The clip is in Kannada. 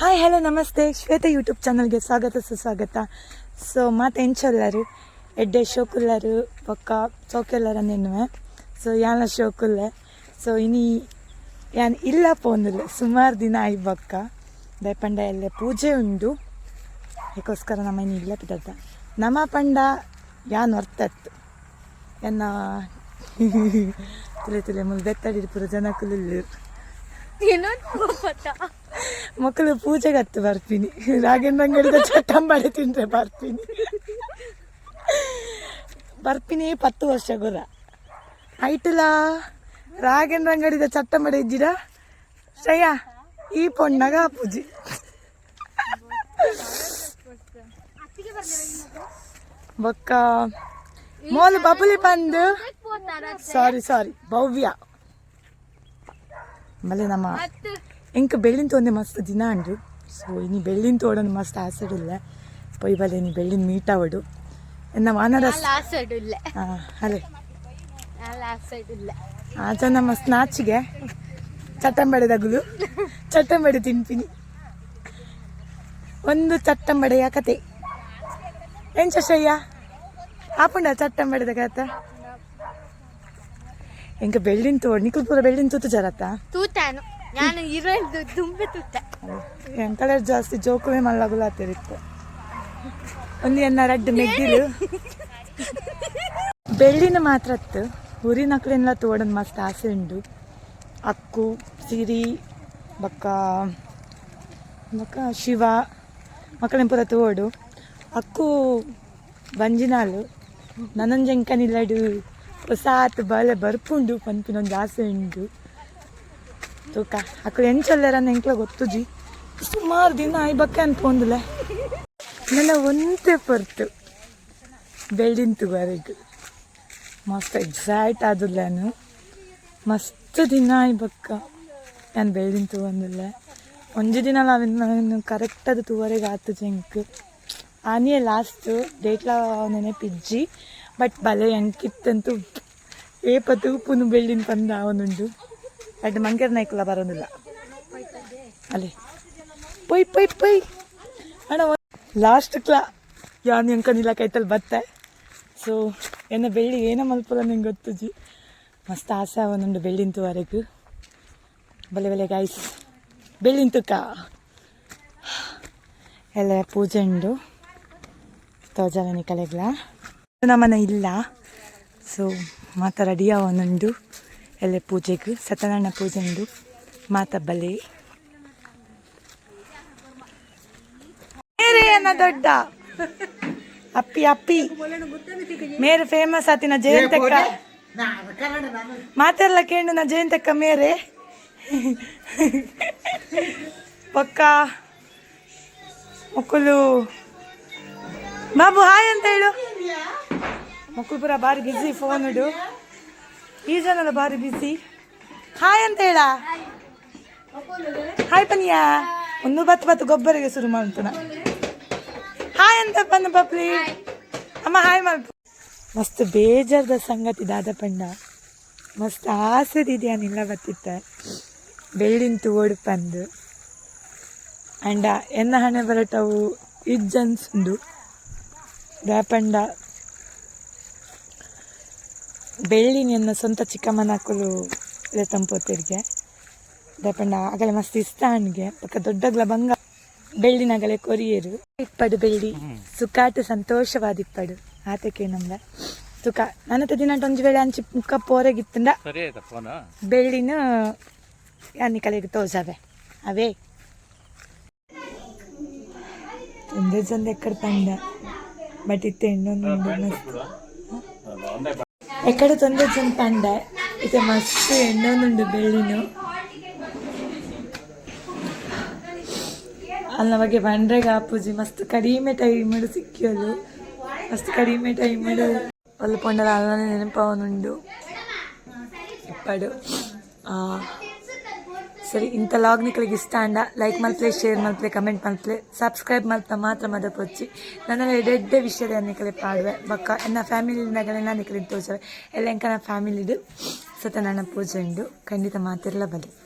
ಹಾಯ್ ಹಲೋ ನಮಸ್ತೆ. ಶ್ವೇತ ಯೂಟ್ಯೂಬ್ ಚಾನಲ್ಗೆ ಸ್ವಾಗತ, ಸುಸ್ವಾಗತ. ಸೊ ಮಾತು ಎಂಚೊಲ್ಲರು, ಎಡ್ಡೆ ಶೋಕುಲ್ಲರು, ಪಕ್ಕ ಚೌಕೆಲ್ಲರ ನೆನ್ನುವೆ ಸೊ ಯಾನ ಶೋಕುಲ್ಲೆ. ಸೊ ಇನಿ ಯಾನ್ ಇಲ್ಲ ಪೋಂದುಲ್ಲೆ ಸುಮಾರು ದಿನ ಆಯ್ ಬಕ್ಕ ದಯಪಂಡ ಎಲ್ಲೆ ಪೂಜೆ ಉಂಡು. ಅದಕ್ಕೋಸ್ಕರ ನಮ್ಮ ಇನ್ನು ಇಲ್ಲ ಬಿದ್ದದ ನಮ್ಮ ಪಂಡ ಯಾನ್ ಹೊರ್ತತ್ತು ಎನ್ನ ತುಲೆ ತುಲೆ ಮುಲ್ ಜನಕ್ಕೂ ಏನೋ ಗೊತ್ತಾ ಮಕ್ಕಳು ಪೂಜೆಗೆ ಹತ್ತು ಬರ್ತೀನಿ. ರಾಗೇಂದ್ರ ಅಂಗಡಿದ ಚಟ್ಟಂಬಡೆ ತಿಂದರೆ ಬರ್ತೀನಿ. ಬರ್ತೀನಿ ಪತ್ತು ವರ್ಷ ಗುರ. ಆಯ್ತಲ್ಲ? ರಾಗೇಂದ್ರ ಅಂಗಡಿದ ಚಟ್ಟಂಬಡೆ ಇದ್ದೀರಾ? ಶ್ರೇಯ ಈ ಪೊಣ್ಣಗ ಪೂಜೆ ಬೊಕ್ಕ. ಮೋಲ್ ಬಬುಲಿ ಬಂದು ಸಾರಿ ಸಾರಿ ಭವ್ಯ. ಆಮೇಲೆ ನಮ್ಮ ಎಂಕ ಬೆಳ್ಳಿನ ತೋಂದೆ ಮಸ್ತ್ ದಿನ ಅಂಡು ಸೊ ಇನಿ ಬೆಳ್ಳಿನ ತೋಡನ್ನು ಮಸ್ತ್ ಆಸಡಿಲ್ಲ ಪೊಯ್ ಬಲೆ ನೀ ಬೆಳ್ಳಿನ ಆವಡು ಎನ್ನ ವಾನರಸ್ ಇಲ್ಲ. ಅಲೆ ಆಚನ ಮಸ್ತ್ ನಾಚಿಗೆ. ಚಟ್ಟಂಬಡೆ ತಗುಲು. ಚಟ್ಟಂಬಡೆ ತಿಂತೀನಿ ಒಂದು ಚಟ್ಟಂಬಡೆಯ ಕತೆ. ಏನ್ ಶಯ್ಯ ಆಪುಂಡ ಚಟ್ಟಂಬಡೆದ ಕತೆ? ಎಂಕ ಬೆಳ್ಳಿನ ತೋಡ್ ನಿಖಲ್ ಪೂರ ಬೆಳ್ಳಿನ ತೂತು ಜರತ್ತ? ತೂತಾನು. ನಾನು ಇರೋದು ತುಂಬೆ ತೂತ ಎಂಕಲರ್ ಜಾಸ್ತಿ ಜೋಕುವೆ ಮಲ್ಲಗುಲಾತಿರುತ್ತೆ ಒಂದು ಎನ್ನ ರಡ್ಡು ಮೆಗ್ಗಿಲು. ಬೆಳ್ಳಿನ ಮಾತ್ರತ್ತು ಹುರಿ ಕಡೆಲ್ಲ ತೋಡನ್ ಮಸ್ತ್ ಆಸೆ ಉಂಡು ಅಕ್ಕು, ಸಿರಿ, ಬಕ್ಕ ಬಕ್ಕ ಶಿವ ಮಕ್ಕಳಿನ ಪುರ ತೋಡು. ಅಕ್ಕು ಬಂಜಿನಾಲು ಹೊಸ ಆತು ಬಲೆ ಬರ್ಪುಂಡು. ಪನ್ಪಿನೊಂದು ಆಸೆ ಉಂಡು ತೂಕ. ಅಕ್ಕ ಎಂಚಲ್ಲೆರ ಎಂಕ್ಲ ಗೊತ್ತುಜಿ ಸುಮಾರು ದಿನ ಆಯ್ಬಕ್ಕೆ ಹೊಂದಲೆ. ನನ್ನ ಒಂದೆ ಪರ್ತು. ಬೆಳ್ದಿಂತು ಬರೀಗ ಮಸ್ತ್ ಎಕ್ಸಾಕ್ಟ್ ಆದುಲನು ಮಸ್ತ್ ದಿನ ಆಯ್ಬಕ್ಕ ನಾನು ಬೆಳ್ದಿಂತು ಬಂದಿಲ್ಲ ಒಂದು ದಿನ ಕರೆಕ್ಟ್ ಅದು ತೂವರೆಗ್ ಆತು ಜಂಕ್. ಆನಿಯೇ ಲಾಸ್ಟು ಡೇಟ್ಲ ನೆನಪಿಜ್ಜಿ. ಬಟ್ ಬಲೆ ಅಂಕಿತ್ತಂತೂ ಪತ್ತು ಉಪ್ಪುನು ಬೆಳ್ಳಿನ ಪಂದ ಅವನುಂಡು ಎರಡು ಮಂಗೇರ್ ನಾಯ್ಕುಲ ಬರೋದಿಲ್ಲ. ಅಲ್ಲಿ. ಪೊಯ್ ಪೊಯ್ ಪೊಯ್. ಅಣ್ಣ ಲಾಸ್ಟ್ ಕ್ಲಾ ಯಾನ್ ಅಂಕನಿಲ್ಲ ಕೈತಲ್ಲಿ ಬತ್ತೆ. ಸೊ ಏನೋ ಬೆಳ್ಳಿ ಏನೋ ಮಲ್ಪಲ್ಲ ನಂಗೆ ಗೊತ್ತುಜಿ ಮಸ್ತ್ ಆಸೆ ಒಂದೊಂದು ಬೆಳ್ಳಿಂತುವರೆಗೂ ಬಲೆ ಬಲೆ ಗಾಯ್ಸ್ ಬೆಳ್ಳಿಂತುಕ ಎಲ್ಲ ಪೂಜೆ ಉಂಡು ತೋಜಾವನಿ ಕಲೆಗಳ ನಮ್ಮನೆ ಇಲ್ಲ. ಸೊ ಮಾತ ರೆಡಿ ಎಲ್ಲ ಪೂಜೆಗೆ ಸತ್ಯನಾರಾಯಣ ಪೂಜೆ ಉಂಡು ಮಾತ ಬಲೆ. ಮೇರೆ ಅನ್ನ ದೊಡ್ಡ. ಅಪ್ಪಿ ಅಪ್ಪಿ. ಮೇರೆ ಫೇಮಸ್ ಆತಿನ ಜಯಂತಕ್ಕ. ಮಾತೆಲ್ಲ ಕೇಳು ನಾ ಜಯಂತಕ್ಕ ಮೇರೆ. ಪಕ್ಕ ಮಕ್ಕಳು ಬಾಬು ಹಾಯ್ ಅಂತ ಹೇಳು. ಮಕ್ಕಳು ಪುರ ಬಾರಿ ಬಿಸಿ ಫೋನ್ ಇಡು. ಈ ಜನಲ್ಲ ಬಾರಿ ಬಿಸಿ ಹಾಯ್ ಅಂತ ಹೇಳ. ಹಾಯ್ ಪನಿಯಾ. ಒಂದು ಬತ್ತು ಬತ್ತು ಗೊಬ್ಬರಿಗೆ ಶುರು ಮಾಡ್ತಾನ. ಹಾಯ್ ಅಂತ ಬಂದು ಬಪ್ಲಿ ಅಮ್ಮ ಹಾಯ್ ಮಾಡ ಮಸ್ತ್ ಬೇಜಾರದ ಸಂಗತಿ ದಾದ ಪಂಡ ಮಸ್ತ್ ಆಸೆದಿದೆ ನಿಲ್ಲ ಬತ್ತಿತ್ತ ಬೆಳ್ಳಿಂತು ಪಂದು. ಅಂಡ ಎನ್ನ ಹಣೆ ಬರಟವು? ಇಜ್ಜನ್ಸುಂಡು ದಾಪಂಡ ಬೆಳ್ಳಿನ ನನ್ನ ಸ್ವಂತ ಚಿಕ್ಕಮ್ಮನಕ್ಕಲು ತಂಪೋತಿರ್ಗೆ ದಪಂಡ ಆಗಲೇ ಮಸ್ತ್ ಇಷ್ಟ ಅವನಿಗೆ ಪಕ್ಕ ದೊಡ್ಡಗ್ಲ ಬಂಗ. ಬೆಳ್ಳಿನಾಗಲೇ ಕೊರಿಯರು. ಇಪ್ಪಡು ಬೆಳ್ಳಿ. ಸುಖಾಟ ಸಂತೋಷವಾದಿಪ್ಪಡು ಆತಕ್ಕೆ ನಮ್ದ ಸುಖ. ನನ್ನ ದಿನ ಒಂಜಿ ವೇಳೆ ಅಂಚಿ ಮುಖ ಪೋರೆಗಿತ್ತಂಡ ಬೆಳ್ಳಿನ ಯಾನಿ ಕಲೆಗೆ ತೋಜಾವೆ ಅವೇ. ಒಂದೇ ಚಂದ ಎಕ್ಕಡ ಪಂಡ ಬಟ್ ಇತ್ತೆ ಇನ್ನೊಂದು ಮಸ್ತ್. ಎಕ್ಕಡ ತೊಂದರೆ ಚಂದ ಪಂಡ. ಇತ್ತೆ ಮಸ್ತ್ ಎಣ್ಣೊಂದುಂಡು ಬೆಳ್ಳಿನು. ಅಲ್ಲ ಬಗ್ಗೆ ಬಂಡ್ರೆಗೆ ಆಪುಜಿ ಮಸ್ತ್ ಕಡಿಮೆ ಟೈಮಡು ಸಿಕ್ಕಿಯಲು ಮಸ್ತ್ ಕಡಿಮೆ ಟೈಮಡು ಒಲ್ಲ ಪೊಂಡಲ ಅಲ್ಲನೆ ನೆನಪವನುಂಡು ಆ, ಸರಿ ಇಂಥ ಲಾಗ್ ನಿಕ್ಕಳಿಗೆ ಇಷ್ಟ ಅಂಡ ಲೈಕ್ ಮಲ್ಪಲೆ ಶೇರ್ ಮಲ್ಪಲೆ ಕಮೆಂಟ್ ಮಲ್ಪಲೆ ಸಬ್ಸ್ಕ್ರೈಬ್ ಮಲ್ಪ ಮಾತ್ರ ಮದ ಪೊಚ್ಚಿ ನನ್ನೆಲ್ಲ ಎಡ್ಡೆ ವಿಷಯದ ನಿಕ್ಕಲೆ ಪಾಡುವೆ. ಬಕ್ಕ, ಎನ್ನ ಫ್ಯಾಮಿಲಿ ನಗಲೆ ತೋಚವೆ ಎಲ್ಲ ಎಂಕ ನನ್ನ ಫ್ಯಾಮಿಲಿದು ಸತ ನನ್ನ ಪೂಜೆ ಉಂಡು ಖಂಡಿತ ಮಾತಿರಲ ಬಲಿ.